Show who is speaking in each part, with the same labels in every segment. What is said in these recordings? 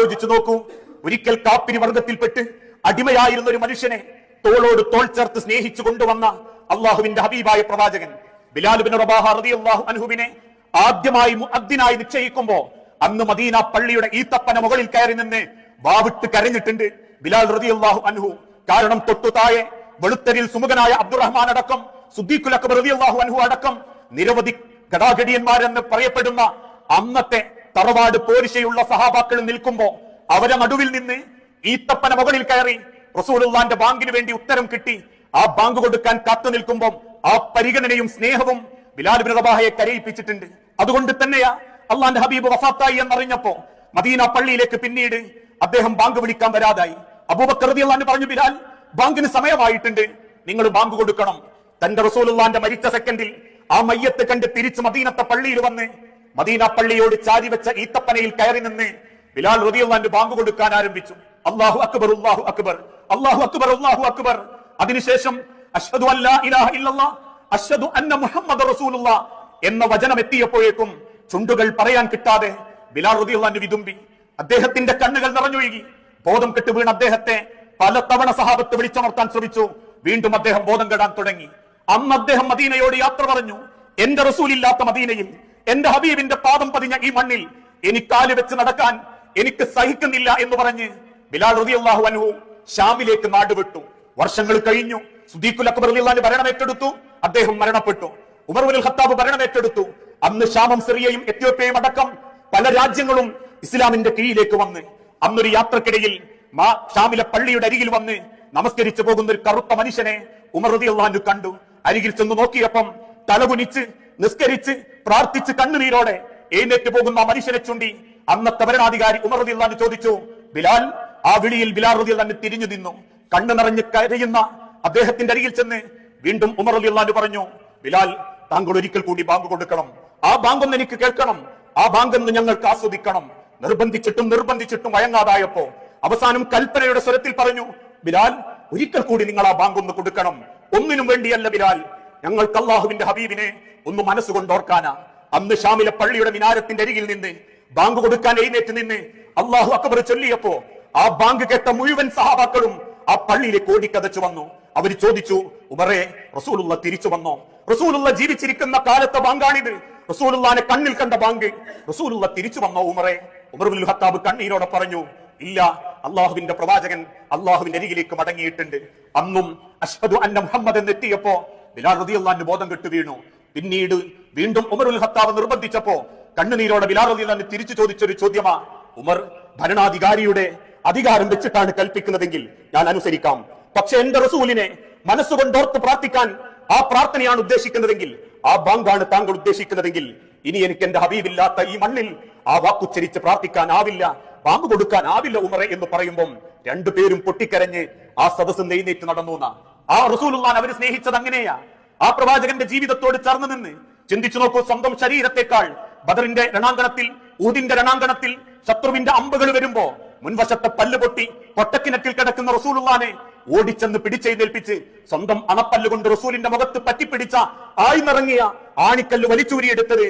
Speaker 1: ആലോചിച്ചു നോക്കൂ. ഒരിക്കൽ കാപ്പിരി വർഗത്തിൽപ്പെട്ട് അടിമയായിരുന്ന ഒരു മനുഷ്യനെ തോളോട് തോൾ ചേർത്ത് സ്നേഹിച്ചു കൊണ്ടുവന്ന അള്ളാഹുവിന്റെ ഹബീബായ പ്രവാചകൻ ബിലാലുബിൻ ആദ്യമായി മുഅദ്ദിനായി നിശ്ചയിക്കുമ്പോ അന്ന് മദീന പള്ളിയുടെ ഈത്തപ്പന മുകളിൽ കയറി നിന്ന് വാവിട്ട് കരഞ്ഞിട്ടുണ്ട് ബിലാൽ റളിയല്ലാഹു അൻഹു. കാരണം തൊട്ടു താഴെ വെളുത്തരിൽ സുമുഖനായ അബ്ദുറഹ്മാൻ അടക്കം സുദ്ദീഖുൽ അക്ബർ റളിയല്ലാഹു അൻഹു അടക്കം നിരവധി ഘടാഘടിയന്മാരെന്ന് പറയപ്പെടുന്ന അന്നത്തെ തറവാട് പോരിശയുള്ള സഹാബാക്കൾ നിൽക്കുമ്പോ അവരെ നടുവിൽ നിന്ന് ഈത്തപ്പന മുകളിൽ കയറി റസൂലുള്ളാന്റെ ബാങ്കിന് വേണ്ടി ഉത്തരം കിട്ടി. ആ ബാങ്ക് കൊടുക്കാൻ കാത്തു നിൽക്കുമ്പോൾ ആ പരിഗണനയും സ്നേഹവും ബിലാൽ ബിൻ റബാഹയെ കരയിപ്പിച്ചിട്ടുണ്ട്. അതുകൊണ്ട് തന്നെയാ അള്ളാന്റെ ഹബീബ് വഫാത്തായി എന്നറിഞ്ഞപ്പോ മദീന പള്ളിയിലേക്ക് പിന്നീട് അദ്ദേഹം ബാങ്ക് വിളിക്കാൻ വരാതായി. അബൂബക്കർ പറഞ്ഞു ബിലാൽ ബാങ്കിന് സമയമായിട്ടുണ്ട്. നിങ്ങൾ ബാങ്ക് കൊടുക്കണം. തന്റെ റസൂലുള്ളാന്റെ മരിച്ച സെക്കൻഡിൽ ആ മയ്യത്ത് കണ്ട് തിരിച്ച് മദീനത്തെ പള്ളിയിൽ വന്ന് മദീന പള്ളിയോട് ചാരി വെച്ച ഈത്തപ്പനയിൽ കയറി നിന്ന് ബിലാൽ റളിയല്ലാഹു ബാങ്ക് കൊടുക്കാൻ ആരംഭിച്ചു. അള്ളാഹു അക്ബർ അല്ലാഹു അക്ബർ അള്ളാഹു അക്ബർ അല്ലാഹു അക്ബർ. അതിനുശേഷം അഷ്ഹദു അല്ലാ ഇലാഹ അഷ്ഹദു അന്ന മുഹമ്മദ് റസൂലുള്ള എന്ന വചനം എത്തിയപ്പോഴേക്കും ചുണ്ടുകൾ പറയാൻ കിട്ടാതെ ബിലാൽ റളിയല്ലാഹു വിതുമ്പി. അദ്ദേഹത്തിന്റെ കണ്ണുകൾ നിറഞ്ഞൊഴുകി. ബോധം കെട്ടു വീണ അദ്ദേഹത്തെ പലതവണ സഹാബത്ത് വിളിച്ചമർത്താൻ ശ്രമിച്ചു. വീണ്ടും അദ്ദേഹം ബോധം കെടാൻ തുടങ്ങി. അന്ന് അദ്ദേഹം മദീനയോട് യാത്ര പറഞ്ഞു എന്റെ റസൂലില്ലാത്ത മദീനയിൽ എന്റെ ഹബീബിന്റെ പാദം പതിഞ്ഞ ഈ മണ്ണിൽ എനിക്കാൽ വെച്ച് നടക്കാൻ എനിക്ക് സഹിക്കുന്നില്ല എന്ന് പറഞ്ഞ് ബിലാൽ റളിയല്ലാഹു അൻഹു ഷാമിലേക്ക് നാടുവിട്ടു വർഷങ്ങൾ കഴിഞ്ഞു. സുദീഖുൽ അക്ബർ അലിള്ളാന്റെ ഭരണം ഏറ്റെടുത്തു. അദ്ദേഹം മരണപ്പെട്ടു. ഉമർ ഉൽ ഖത്താബ് ഭരണം ഏറ്റെടുത്തു. അന്ന് ഷാമം സിറിയയും എത്യോപ്യയും അടക്കം പല രാജ്യങ്ങളും ഇസ്ലാമിന്റെ കീഴിലേക്ക് വന്ന് അന്നൊരു യാത്രക്കിടയിൽ മാ ഷാമിലെ പള്ളിയുടെ അരികിൽ വന്ന് നമസ്കരിച്ചു പോകുന്ന ഒരു കറുത്ത മനുഷ്യനെ ഉമർ റളിയല്ലാഹു കണ്ടു. അരികിൽ ചെന്ന് നോക്കിയപ്പം തലകുനിച്ച് നിസ്കരിച്ച് പ്രാർത്ഥിച്ച് കണ്ണുനീരോടെ എഴുന്നേറ്റ് പോകുന്ന മനുഷ്യനെ ചൂണ്ടി അന്നത്തെ ഭരണാധികാരി ഉമർ റളിയല്ലാഹു ചോദിച്ചു ബിലാൽ ആ വിളിയിൽ ബിലാൽ റളിയല്ലാഹു തിരിഞ്ഞു നിന്നു. കണ്ണു നിറഞ്ഞ് കരയുന്ന അദ്ദേഹത്തിന്റെ അരികിൽ ചെന്ന് വീണ്ടും ഉമർ റളിയല്ലാഹു പറഞ്ഞു ബിലാൽ താങ്കൾ ഒരിക്കൽ കൂടി ബാങ്ക് കൊടുക്കണം. ആ ബാങ്ക് ഒന്ന് എനിക്ക് കേൾക്കണം. ആ ബാങ്ക് ഒന്ന് ഞങ്ങൾക്ക് ആസ്വദിക്കണം. നിർബന്ധിച്ചിട്ടും നിർബന്ധിച്ചിട്ടും വഴങ്ങാതായപ്പോ അവസാനം കൽപ്പനയുടെ സ്വരത്തിൽ പറഞ്ഞു ബിലാൽ ഒരിക്കൽ കൂടി നിങ്ങൾ ആ ബാങ്ക് ഒന്ന് കൊടുക്കണം. ഒന്നിനും വേണ്ടിയല്ല ബിലാൽ. ഞങ്ങൾക്ക് അള്ളാഹുവിന്റെ ഹബീബിനെ ഒന്ന് മനസ്സുകൊണ്ട് ഓർക്കാനാ അന്ന് ഷാമിലെ പള്ളിയുടെ മിനാരത്തിന്റെ അരികിൽ നിന്ന് ബാങ്ക് കൊടുക്കാൻ എഴുന്നേറ്റ് നിന്ന് അള്ളാഹു അക്ബർ ചൊല്ലിയപ്പോ ആ ബാങ്ക് കേട്ട മുഴുവൻ സഹാബാക്കളും ആ പള്ളിയിലേക്ക് ഓടിക്കതച്ചു വന്നു. അവർ ചോദിച്ചു ഉമറെ റസൂലുള്ള തിരിച്ചു വന്നോ? റസൂലുള്ള ജീവിച്ചിരിക്കുന്ന കാലത്തെ ബാങ്കാണിത്. റസൂലുള്ളാനെ കണ്ണിൽ കണ്ട ബാങ്ക്. റസൂലുള്ള തിരിച്ചു വന്നോ ഉമറെ? ഉമർബുൽ ഹത്താബ് കണ്ണീരോടെ പറഞ്ഞു ഇല്ല അള്ളാഹുവിന്റെ പ്രവാചകൻ അള്ളാഹുവിന്റെ അരികിലേക്ക് മടങ്ങിയിട്ടുണ്ട്. അന്നും അഷ്ഹദു അന്ന മുഹമ്മദ് എന്നെത്തിയപ്പോ ബിലാൽ റതിയുള്ള ബോധം കെട്ടു വീണു പിന്നീട് വീണ്ടും ഉമറുൽ ഹത്താവ് നിർബന്ധിച്ചപ്പോ കണ്ണുനീരോടെ ബിലാൽ തന്നെ തിരിച്ചു ചോദിച്ചൊരു ചോദ്യമാ. ഉമർ ഭരണാധികാരിയുടെ അധികാരം വെച്ചിട്ടാണ് കൽപ്പിക്കുന്നതെങ്കിൽ ഞാൻ അനുസരിക്കാം. പക്ഷെ എന്റെ റസൂലിനെ മനസ്സുകൊണ്ടോർത്ത് പ്രാർത്ഥിക്കാൻ ആ പ്രാർത്ഥനയാണ് ഉദ്ദേശിക്കുന്നതെങ്കിൽ ആ ബാങ്കാണ് താങ്കൾ ഉദ്ദേശിക്കുന്നതെങ്കിൽ ഇനി എനിക്ക് എന്റെ ഹബീബില്ലാത്ത ഈ മണ്ണിൽ ആ വാക്കുച്ചരിച്ച് പ്രാർത്ഥിക്കാൻ ആവില്ല ബാങ്ക് കൊടുക്കാൻ ആവില്ല ഉമറെ എന്ന് പറയുമ്പം രണ്ടുപേരും പൊട്ടിക്കരഞ്ഞ് ആ സദസ്സ് നെയ്നേറ്റ് നടന്നു ആ റസൂലുള്ളാൻ അവർ സ്നേഹിച്ചത് അങ്ങനെയാ. ആ പ്രവാചകന്റെ ജീവിതത്തോട് ചേർന്ന് നിന്ന് ചിന്തിച്ചു നോക്കൂ സ്വന്തം ശരീരത്തെക്കാൾ ബദറിന്റെ രണാങ്കണത്തിൽ ഊതിന്റെ രണാങ്കണത്തിൽ ശത്രുവിന്റെ അമ്പുകൾ വരുമ്പോ മുൻവശത്തെ പല്ല് പൊട്ടി പൊട്ടക്കിണറ്റിൽ കിടക്കുന്ന റസൂലുള്ളാനെ ഓടിച്ചെന്ന് പിടിച്ചെഴുന്നേൽപ്പിച്ച് സ്വന്തം അണപ്പല്ലുകൊണ്ട് റസൂലിന്റെ മുഖത്ത് പറ്റിപ്പിടിച്ച ആയിന്നിറങ്ങിയ ആണിക്കല്ല് വലിച്ചൂരിയെടുത്തത്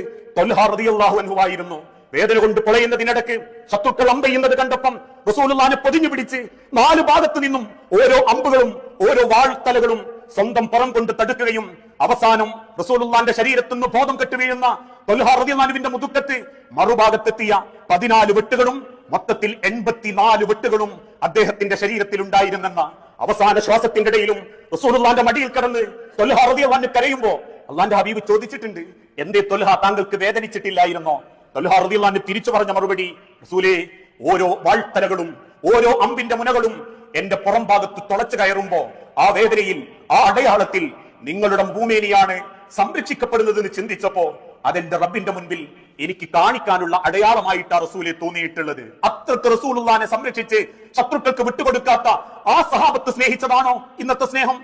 Speaker 1: അനുവായിരുന്നു വേദന കൊണ്ട് പൊളയുന്നതിനിടക്ക് ശത്രുക്കൾ അമ്പെയ്യുന്നത് കണ്ടപ്പം റസൂലുള്ളാനെ പൊതിഞ്ഞു പിടിച്ച് നാല് ഭാഗത്തു നിന്നും ഓരോ അമ്പുകളും ഓരോ വാൾത്തലകളും സ്വന്തം പുറം കൊണ്ട് തടുക്കുകയും അവസാനം റസൂലുള്ളാന്റെ ശരീരത്തു നിന്ന് ബോധം കെട്ടു വീഴുന്ന തൊൽഹാറിയാനുവിന്റെ മുതുക്കത്ത് മറുഭാഗത്തെത്തിയ പതിനാല് വെട്ടുകളും മൊത്തത്തിൽ എൺപത്തിനാല് വെട്ടുകളും അദ്ദേഹത്തിന്റെ ശരീരത്തിൽ ഉണ്ടായിരുന്നെന്ന അവസാന ശ്വാസത്തിന്റെ ഇടയിലും റസൂലുള്ളാന്റെ മടിയിൽ കിടന്ന് തൊൽഹാറിയാൻ കരയുമ്പോ അള്ളാന്റെ ഹബീബ് ചോദിച്ചിട്ടുണ്ട് എന്തേ തൊൽഹ താങ്കൾക്ക് വേദനിച്ചിട്ടില്ലായിരുന്നോ? തൊൽഹ റളിയല്ലാഹു തിരിച്ചു പറഞ്ഞ മറുപടി റസൂലേ ഓരോ വാൾത്തലകളും ഓരോ അമ്പിന്റെ മുനകളും എന്റെ പുറം ഭാഗത്ത് തുളച്ചു കയറുമ്പോ ആ വേദനയിൽ ആ അടയാളത്തിൽ നിങ്ങളുടെ ഭൂമേനിയാണ് സംരക്ഷിക്കപ്പെടുന്നതെന്ന് ചിന്തിച്ചപ്പോ അതെന്റെ റബ്ബിന്റെ മുൻപിൽ എനിക്ക് കാണിക്കാനുള്ള അടയാളമായിട്ടാ റസൂലെ തോന്നിയിട്ടുള്ളത്. അത്രയ്ക്ക് റസൂലുള്ളാനെ സംരക്ഷിച്ച് ശത്രുക്കൾക്ക് വിട്ടുകൊടുക്കാത്ത ആ സഹാബത്ത് സ്നേഹിച്ചതാണോ ഇന്നത്തെ സ്നേഹം?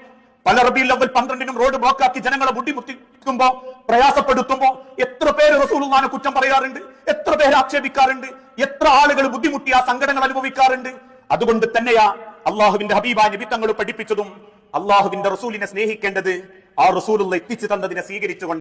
Speaker 1: പല റബി അവൽ പന്ത്രണ്ടിനും റോഡ് ബ്ലോക്കാക്കി ജനങ്ങളെ ബുദ്ധിമുട്ടിക്കുമ്പോ പ്രയാസപ്പെടുത്തുമ്പോ എത്ര പേര് റസൂലുള്ളാനെ കുറ്റം പറയാറുണ്ട്? എത്ര പേര് ആക്ഷേപിക്കാറുണ്ട്? എത്ര ആളുകൾ ബുദ്ധിമുട്ടി ആ സങ്കടങ്ങൾ അനുഭവിക്കാറുണ്ട്? അതുകൊണ്ട് തന്നെയാ അള്ളാഹുവിന്റെ ഹബീബ നിബിത്തങ്ങൾ പഠിപ്പിച്ചതും അള്ളാഹുവിന്റെ റസൂലിനെ സ്നേഹിക്കേണ്ടത് ആ റസൂലുള്ള എത്തിച്ചു തന്നതിനെ സ്വീകരിച്ചുകൊണ്ട്